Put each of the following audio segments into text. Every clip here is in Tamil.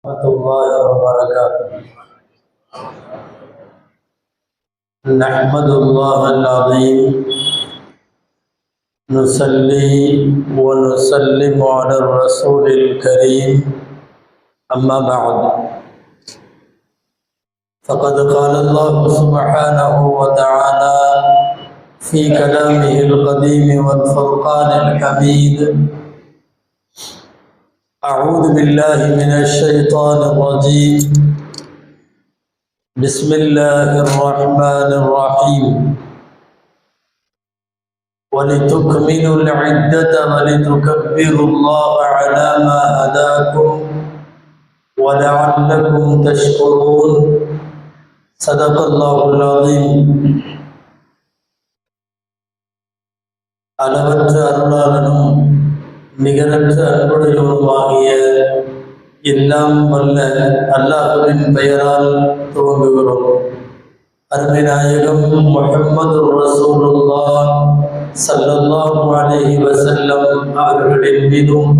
ورحمة الله وبركاته. نحمد الله العظيم. نصلي ونسلم على الرسول الكريم. أما بعد. فقد قال الله سبحانه وتعالى في كلامه القديم والفرقان الحميد أعوذ بالله من الشيطان الرجيم بسم الله الرحمن الرحيم ولتكملوا العدة ولتكبروا الله على ما هداكم ولعلكم تشكرون صدق الله العظيم அளவற்ற அருளாளனும் நிகரற்ற அன்புடையவனுமாகிய எல்லாம் வல்ல அல்லாஹுவின் பெயரால் துவங்குகிறோம். அருமை நாயகம் முகமது ரசூலுல்லா ஸல்லல்லாஹு அலைஹி வஸல்லம் அவர்களின் மீதும்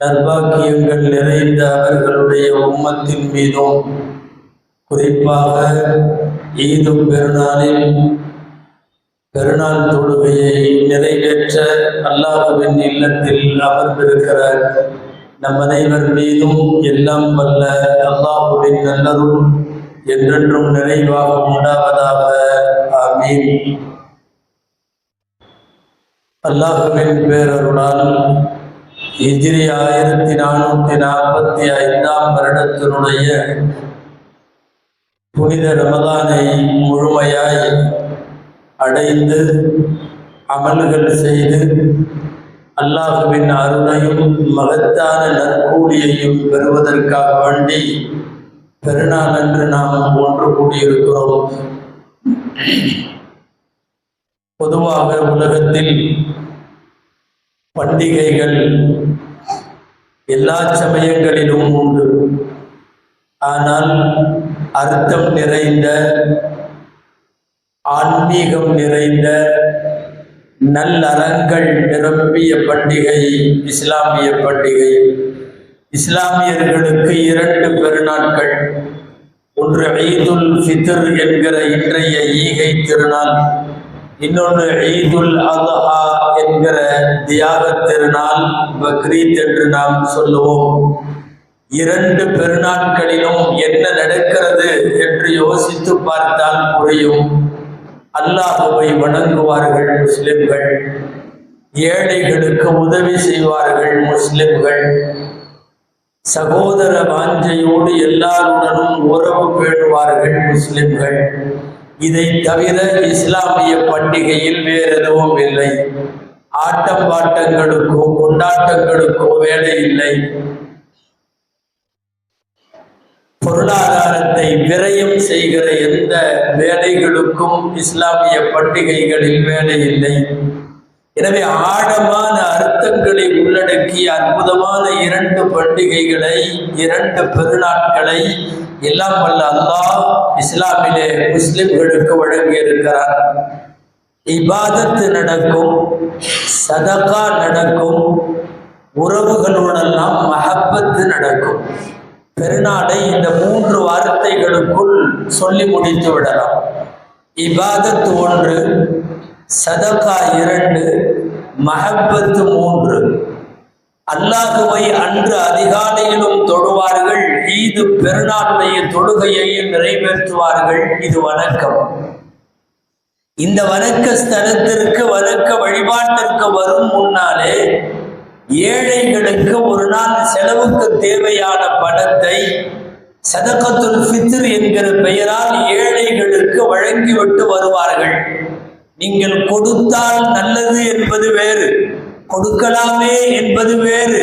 நர்பாக்கியங்கள் நிறைந்த அவர்களுடைய உம்மத்தின் மீதும் குறிப்பாக ஈது பெருநாளில் பெருநாள் தொழுகையை நிறைவேற்ற அல்லாஹுவின் இல்லத்தில் அமர்ந்திருக்கிற நம் அனைவர் மீதும் எல்லாம் வல்ல அல்லாஹுவின் நல்லதும் என்றென்றும் நிறைவாக உண்டாவதாக. ஆமீன். அல்லாஹுவின் பேரருளால் ஹிஜ்ரி ஆயிரத்தி நானூற்றி நாற்பத்தி ஐந்தாம் வருடத்தினுடைய புனித ரமதானை முழுமையாய் அடைந்து அமல்கள் செய்து அல்லாஹுவின் அருளையும் மகத்தான நற்கூலியையும் பெறுவதற்காக வேண்டி பெருநாள் என்று நாம் ஒன்று கூடியிருக்கிறோம். பொதுவாக உலகத்தில் பண்டிகைகள் எல்லா சமயங்களிலும் உண்டு. ஆனால் அர்த்தம் நிறைந்த ஆன்மீகம் நிறைந்த நல்லறங்கள் நிரம்பிய பண்டிகை இஸ்லாமிய பண்டிகை. இஸ்லாமியர்களுக்கு இரண்டு பெருநாட்கள். ஒன்று ஈதுல் ஃபித்ர் என்கிற இன்றைய ஈகை திருநாள். இன்னொன்று ஈதுல் அல்ஹா என்கிற தியாக திருநாள் பக்ரீத் என்று நாம் சொல்லுவோம். இரண்டு பெருநாட்களிலும் என்ன நடக்கிறது என்று யோசித்து பார்த்தால் புரியும். அல்லாஹுவை வணங்குவார்கள் முஸ்லிம்கள். ஏழைகளுக்கு உதவி செய்வார்கள் முஸ்லிம்கள். சகோதர வாஞ்சையோடு எல்லாருடனும் உறவு பேணுவார்கள் முஸ்லிம்கள். இதை தவிர இஸ்லாமிய பண்டிகையில் வேறு எதுவும் இல்லை. ஆட்டம் பாட்டங்களுக்கோ கொண்டாட்டங்களுக்கோ வேலை இல்லை. பொருளாதாரத்தை விரயம் செய்கிற எந்த வேலைகளுக்கும் இஸ்லாமிய பண்டிகைகளில் வேலை இல்லை. எனவே ஆழமான அர்த்தங்களை உள்ளடக்கிய அற்புதமான இரண்டு பண்டிகைகளை இரண்டு பெருநாட்களை எல்லாம் வல்ல அல்லாஹ் இஸ்லாமிலே முஸ்லிம்களுக்கு வழங்கியிருக்கிறார் இபாதத்து நடக்கும் சதகா நடக்கும் உறவுகளுடெல்லாம் மஹப்பத்து நடக்கும். பெருநாளை இந்த மூன்று வார்த்தைகளுக்குள் சொல்லி முடித்து விடலாம். இபாதத் ஒன்று சதகா இரண்டு மஹப்பத்து மூன்று. அல்லாஹுவை அன்று அதிகாலையிலும் தொழுவார்கள் ஈது பெருநாளுடைய தொழுகையையும் நிறைவேற்றுவார்கள். இது வணக்கம். இந்த வணக்க ஸ்தலத்திற்கு வணக்க வழிபாட்டிற்கு வரும் முன்னாலே ஏழைகளுக்கு ஒரு நாள் செலவுக்கு தேவையான பணத்தை சதகத்துல் ஃபித்ர் என்கிற பெயரால் ஏழைகளுக்கு வழங்கிவிட்டு வருவார்கள். நீங்கள் கொடுத்தால் நல்லது என்பது வேறு கொடுக்கலாமே என்பது வேறு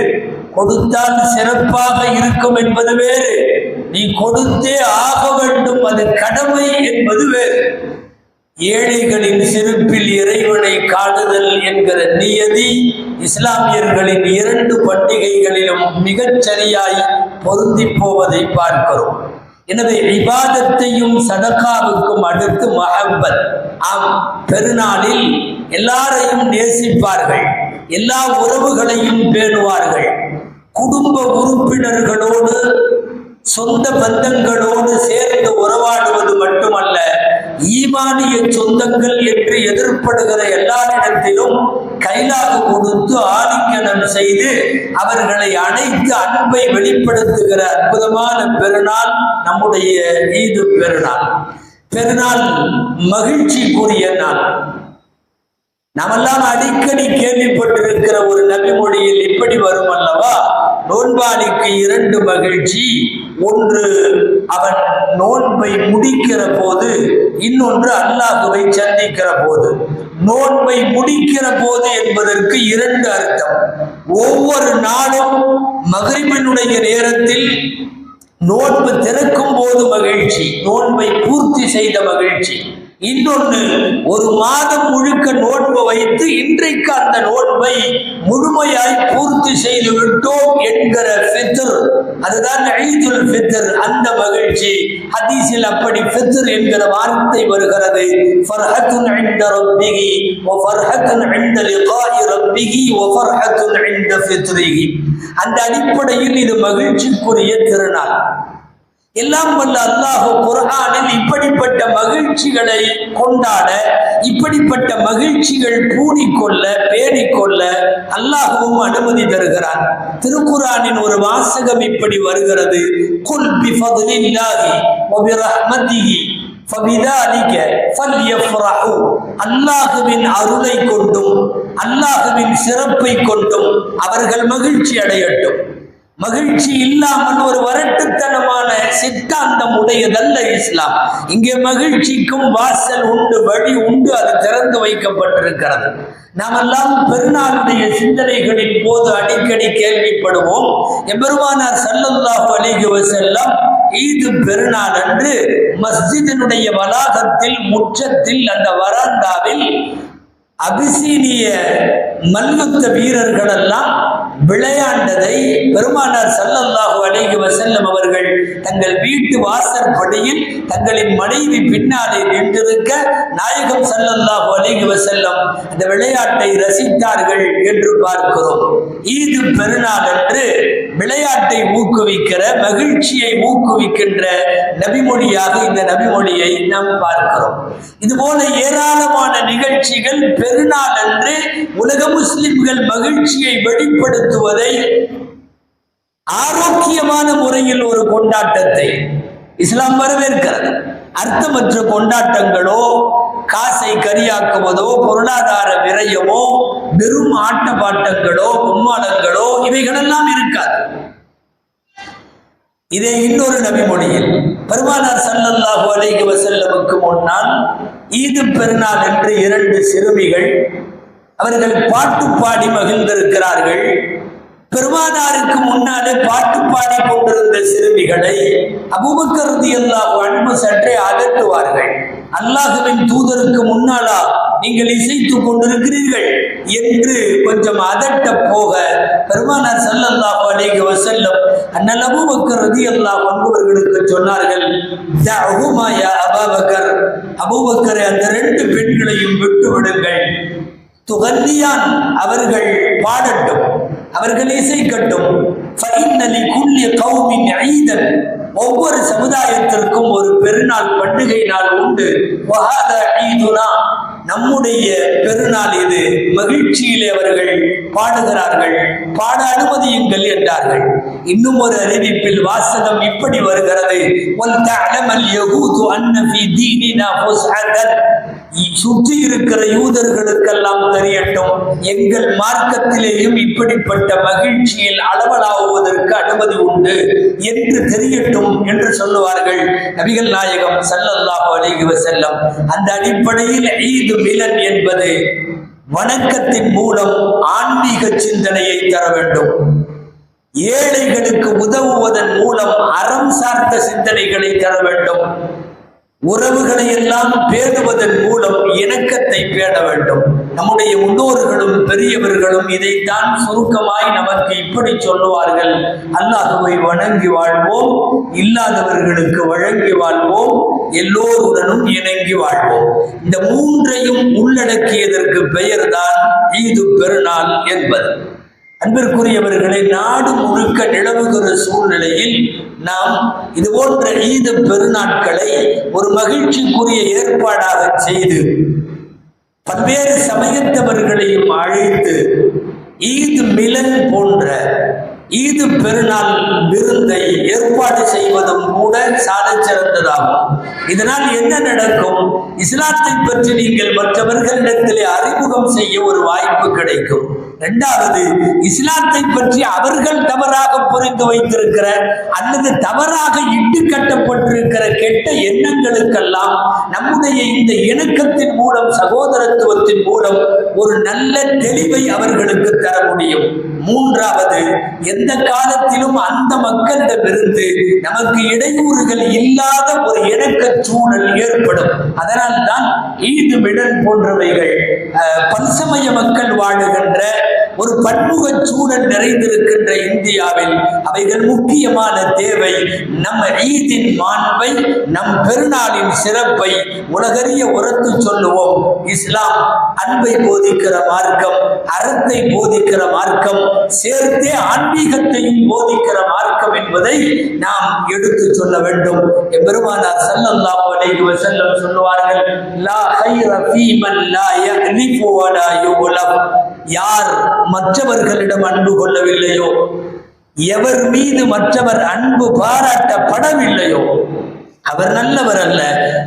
கொடுத்தால் சிறப்பாக இருக்கும் என்பது வேறு நீ கொடுத்தே ஆக வேண்டும் அது கடமை என்பது வேறு. ஏழைகளின் சிரிப்பில் இறைவனை காணுதல் என்கிற நியதி இஸ்லாமியர்களின் இரண்டு பண்டிகைகளிலும் மிகச்சரியாய் பொருந்தி போவதை பார்க்கிறோம். எனவே விவாதத்தையும் சதகாவுக்கும் அடுத்து மஹப்பத். ஆம் பெருநாளில் எல்லாரையும் நேசிப்பார்கள் எல்லா உறவுகளையும் பேணுவார்கள். குடும்ப உறுப்பினர்களோடு சொந்த பந்தங்களோடு சேர்ந்து உறவாடுவது மட்டுமல்ல ஈமானிய சொந்தங்கள் என்று எதிர்ப்படுகிற எல்லாரிடத்திலும் கைலாக கொடுத்து ஆலிங்கனம் செய்து அவர்களை அணைத்து அன்பை வெளிப்படுத்துகிற அற்புதமான பெருநாள் நம்முடைய ஈது பெருநாள். பெருநாள் மகிழ்ச்சிக்குரிய நாள். நாமெல்லாம் அடிக்கடி கேள்விப்பட்டிருக்கிற ஒரு நபிமொழியில் இப்படி வரும் அல்லவா நோன்பாளிக்கு இரண்டு மகிழ்ச்சி. ஒன்று அவன் நோன்பை முடிக்கிற போது இன்னொன்று அல்லாஹுவை சந்திக்கிற போது. நோன்பை முடிக்கிற போது என்பதற்கு இரண்டு அர்த்தம். ஒவ்வொரு நாளும் மகிழ்வினுடைய நேரத்தில் நோன்பு திறக்கும் போது மகிழ்ச்சி நோன்பை பூர்த்தி செய்த மகிழ்ச்சி. இன்னொன்று ஒரு மாதம் முழுக்க நோன்பு வைத்து இன்றைக்கு அந்த நோன்பை முழுமையாய் பூர்த்தி செய்து விட்டோம் என்கிற ஃபித்ர். அதுதான் ஈதுல் ஃபித்ர் அந்த மகிழ்ச்சி. ஹதீஸில் அப்படி ஃபித்ர் என்கிற வார்த்தை வருகிறது. ஃபர்ஹத்துன் இன்த ரப்பிஹி வ ஃபர்ஹத்துன் இன்த லிகாஇ ரப்பிஹி வ ஃபர்ஹத்துன் இன்த ஃபித்ரிஹி. அந்த அடிப்படையில் இது மகிழ்ச்சிக்குரிய திருநாள். எல்லாம் வல்ல அல்லாஹோ குரானில் இப்படிப்பட்ட மகிழ்ச்சிகளை கொண்டாட இப்படிப்பட்ட மகிழ்ச்சிகள் கூடிக்கொள்ள பேடிக்கொள்ள அல்லாஹுவும் அனுமதி தருகிறான். திருக்குறானின் ஒரு வாசகம் இப்படி வருகிறது. குல் பி ஃபதுலில்லாஹி வபிரஹ்மதிஹி அல்லாஹுவின் அருளை கொண்டும் அல்லாஹுவின் சிறப்பை கொண்டும் அவர்கள் மகிழ்ச்சி அடையட்டும். மகிழ்ச்சி இல்லாமல் ஒரு வரட்டுத்தனமான சித்தாந்தம் உடையதல்ல இஸ்லாம். இங்கே மகிழ்ச்சிக்கும் வாசல் உண்டு வழி உண்டு அது திறந்து வைக்கப்பட்டிருக்கிறது. நாமெல்லாம் பெருநாளுடைய சிந்தனைகளின் போது அடிக்கடி கேள்விப்படுவோம். எம்பெருமானார் சல்லல்லாஹு அலைஹி செல்லம் ஈது பெருநாள் அன்று மஸ்ஜிதினுடைய வளாகத்தில் முற்றத்தில் அந்த வராந்தாவில் அபிசீனிய மல்யுத்த வீரர்கள் எல்லாம் விளையாண்டதை பெருமானார் சல்லல்லாஹு அலைஹி வசல்லம் அவர்கள் தங்கள் வீட்டு வாசற்படியில் தங்களின் மனைவி பின்னாலே நின்றிருக்க நாயகம் சல்லல்லாஹு அலைஹி வசல்லம் அந்த விளையாட்டை ரசித்தார்கள் என்று பார்க்கிறோம். ஈது பெருநாள் அன்று விளையாட்டை ஊக்குவிக்கிற மகிழ்ச்சியை ஊக்குவிக்கின்ற நபிமொழியாக இந்த நபிமொழியை நாம் பார்க்கிறோம். இதுபோல ஏராளமான நிகழ்ச்சிகள் பெருநாள் அன்று உலக முஸ்லிம்கள் மகிழ்ச்சியை வெளிப்படுத்துவதை ஆரோக்கியமான முறையில் ஒரு கொண்டாட்டத்தை இஸ்லாம் வரவேற்கிறது. அர்த்தமற்ற கொண்டாட்டங்களோ காசை கரியாக்குவதோ பொருளாதார விரயமோ வெறும் ஆட்ட பாட்டங்களோ கும்மாளங்களோ இவைகளெல்லாம் இருக்காது. இதே இன்னொரு நபிமொழியில் பெருமானார் சல்லல்லாஹு அலைஹி வசல்லமுக்கு முன்னால் ஈது பெருநாள் என்று இரண்டு சிறுமிகள் அவர்கள் பாட்டு பாடி மகிழ்ந்திருக்கிறார்கள். பெருமானாருக்கு முன்னாலே பாட்டு பாடி கொண்டிருந்த சிறுமிகளை அபுபக்கருதி அல்லாஹ் அன்பு சற்றே அகற்றுவார்கள். அல்லாஹுவின் தூதருக்கு முன்னாலா நீங்கள் இசைத்துக் கொண்டிருக்கிறீர்கள் என்று கொஞ்சம் அதட்ட போக பெருமானார் ஸல்லல்லாஹு அலைஹி வஸல்லம் அண்ணல் அபூபக்கர் ரதி அன்ஹு அவர்களுக்கு சொன்னார்கள் தஅஹுமா யா அபூபக்கர். அபூபக்கர் அந்த ரெண்டு பெண்களையும் விட்டு விடுங்கள் துகன்னியான் அவர்கள் பாடட்டும் அவர்கள் இசைக்கட்டும். ஃபைன்னலி குல்லிய கௌமின் ஐதன் ஒவ்வொரு சமுதாயத்திற்கும் ஒரு பெருநாள் பண்டிகை நாள் உண்டு. நம்முடைய பெருநாள் இது. மகிழ்ச்சியிலே அவர்கள் பாடுகிறார்கள். பாட அனுமதியுங்கள் என்றார்கள். இன்னும் ஒரு அறிவிப்பில் வாசகம் இப்படி வருகிறது. சுற்றி இருக்கிற யூதர்களுக்கெல்லாம் தெரியட்டும் எங்கள் மார்க்கத்திலேயும் இப்படிப்பட்ட மகிழ்ச்சியில் அளவலாவுவதற்கு அனுமதி உண்டு என்று தெரியட்டும் என்று சொல்லுவார்கள் நபிகள் நாயகம் சல்லல்லாஹு அலிகுவ செல்லம் அந்த அடிப்படையில் ஈது மிலன் என்பது வணக்கத்தின் மூலம் ஆன்மீக சிந்தனையை தர வேண்டும். ஏழைகளுக்கு உதவுவதன் மூலம் அறம் சார்ந்த சிந்தனைகளை தர வேண்டும். உறவுகளை எல்லாம் பேணுவதன் மூலம் இணக்கத்தை பேண வேண்டும். நம்முடைய முன்னோர்களும் பெரியவர்களும் இதைத்தான் சுருக்கமாய் நமக்கு இப்படி சொல்லுவார்கள். அல்லாஹுவை வணங்கி வாழ்வோம் இல்லாதவர்களுக்கு வழங்கி வாழ்வோம் எல்லோருடனும் இணங்கி வாழ்வோம். இந்த மூன்றையும் உள்ளடக்கியதற்கு பெயர்தான் ஈது பெருநாள் என்பது. அன்பிற்குரியவர்களை நாடு முழுக்க நிலவுகிற சூழ்நிலையில் நாம் இது போன்ற ஈத பெருநாட்களை ஒரு மகிழ்ச்சிக்குரிய ஏற்பாடாக செய்து பல்வேறு சமயத்தவர்களையும் அழைத்து ஈது மிலன் போன்ற ஈது பெருநாள் விருந்தை ஏற்பாடு செய்வதும் கூட சாலை சிறந்ததாகும். இதனால் என்ன நடக்கும்? இஸ்லாத்தை பற்றி நீங்கள் மற்றவர்களிடத்திலே அறிமுகம் செய்ய ஒரு வாய்ப்பு கிடைக்கும். இரண்டாவது இஸ்லாத்தை பற்றி அவர்கள் தவறாக புரிந்து வைத்திருக்கிற அல்லது தவறாக இட்டு கட்டப்பட்டிருக்கிற கெட்ட எண்ணங்களுக்கெல்லாம் நம்முடைய இந்த இணக்கத்தின் மூலம் சகோதரத்துவத்தின் மூலம் ஒரு நல்ல தெளிவை அவர்களுக்கு தர முடியும். மூன்றாவது எந்த காலத்திலும் அந்த மக்களிடமிருந்து நமக்கு இடையூறுகள் இல்லாத ஒரு இணக்க சூழல் ஏற்படும். அதனால் தான் ஈது மிடன் போன்றவைகள் பல்சமய மக்கள் வாழுகின்ற ஒரு பன்முக சூழல் நிறைந்திருக்கின்ற இந்தியாவில் அவைகள் முக்கியமான தேவை நம்ம ஈதின் மாண்பை நம் பெருநாளின் சிறப்பை உலகறிய உரத்து சொல்லுவோம். இஸ்லாம் அன்பை போதிக்கிற மார்க்கம் அறத்தை போதிக்கிற மார்க்கம் சேர்த்தே ஆன்மீகத்தையும் போதிக்கிற மார்க்கம் என்பதை நாம் எடுத்து சொல்ல வேண்டும். எம்பெருமானார் ஸல்லல்லாஹு அலைஹி வஸல்லம் சொல்லுவார்கள் லா ஹைர ஃபீ மன் லா யஹ்லிஃபு வலா லா யார் மற்றவர்களிடம் அன்பு கொள்ளவில்லையோ? எவர் மீது மற்றவர் அன்பு பாராட்டப்படவில்லையோ? அவர் நல்லவர் அல்ல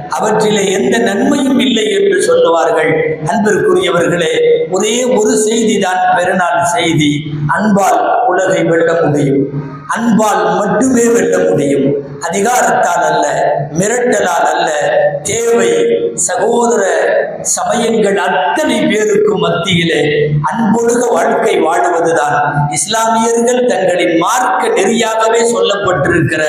அவற்றிலே எந்த நன்மையும் இல்லை என்று சொல்லுவார்கள். அன்பிற்குரியவர்களே ஒரே ஒரு செய்தி தான் பெருநாள் செய்தி. அன்பால் உலகை வெல்ல முடியும். அன்பால் மட்டுமே வெல்ல முடியும். அதிகாரத்தால் அல்ல மிரட்டலால் அல்ல தேவை சகோதர சமயங்கள் அத்தனை பேருக்கும் மத்தியிலே அன்பொழுக வாழ்க்கை வாழுவதுதான். இஸ்லாமியர்கள் தங்களின் மார்க்க நெறியாகவே சொல்லப்பட்டிருக்கிற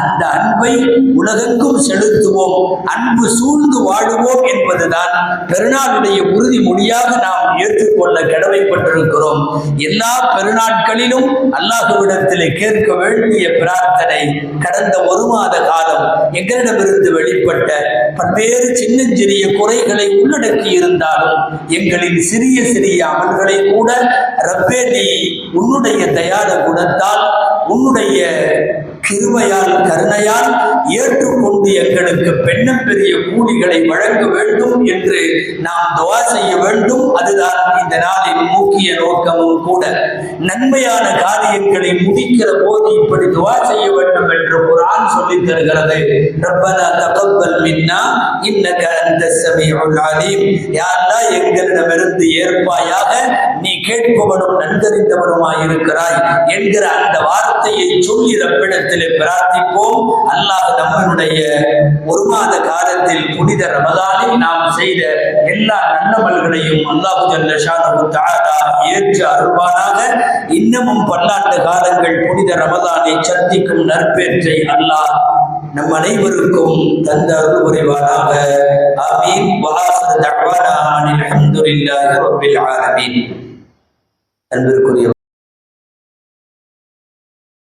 அந்த அன்பை உலகெங்கும் செலுத்துவோம். அன்பு சூழ்ந்து வாழுவோம் என்பதுதான் பெருநாளுடைய உறுதிமொழியாக நாம் ஏற்றுக்கொள்ள கடமைப்பட்டிருக்கிறோம். எல்லா பெருநாட்களிலும் அல்லாஹுவிடத்திலே கேட்க வேண்டிய பிரார்த்தனை கடந்த ஒரு மாத காலம் எங்களிடமிருந்து வெளிப்பட்ட பல்வேறு சின்னஞ்சிறிய குறைகளை உள்ளடக்கி இருந்தாலும் எங்களின் சிறிய சிறிய அமல்களை கூட ரப்பே நீ உன்னுடைய தயார குணத்தால் உன்னுடைய கிருபையால் கருணையால் ஏற்றுக்கொண்டு எங்களுக்கு பெண்ணம் பெரிய கூலிகளை வழங்க வேண்டும் என்று நாம் துவா செய்ய வேண்டும். அதுதான் இந்த நாளின் முக்கிய நோக்கமும் கூட. நன்மையான காரியங்களை முடிக்கிற போது இப்படி துவா செய்ய வேண்டும் என்று குரான் சொல்லி தருகிறது. ரப்பனா தகப்பல் மின்னா இன்னக அந்த சமீஉல் அலீம். யாரா எங்களிடமிருந்து ஏற்பாயாக நீ கேட்பவனும் நன்கறிந்தவனுமாய் இருக்கிறாய் என்கிற அந்த வார்த்தையை சொல்லி ரப்பிடத்தில் பிரார்த்திப்போம். அல்லாஹ் நம்மளுடைய ஒரு மாத காலத்தில் புனித ரமதானில் நாம் செய்த எல்லா நன்னமல்களையும் அல்லாஹு ஏற்று அருள்வானாக. இன்னமும் பல்லாண்டு காலங்கள் புனித ரமதானை சந்திக்கும் நற்பேற்றை அல்லாஹ் நம் அனைவருக்கும் தந்த அருள் புரிவானாக ஆமீன் வஆஹிரு அனில் ரப்பில் ஆலமீன். அன்பிற்குரிய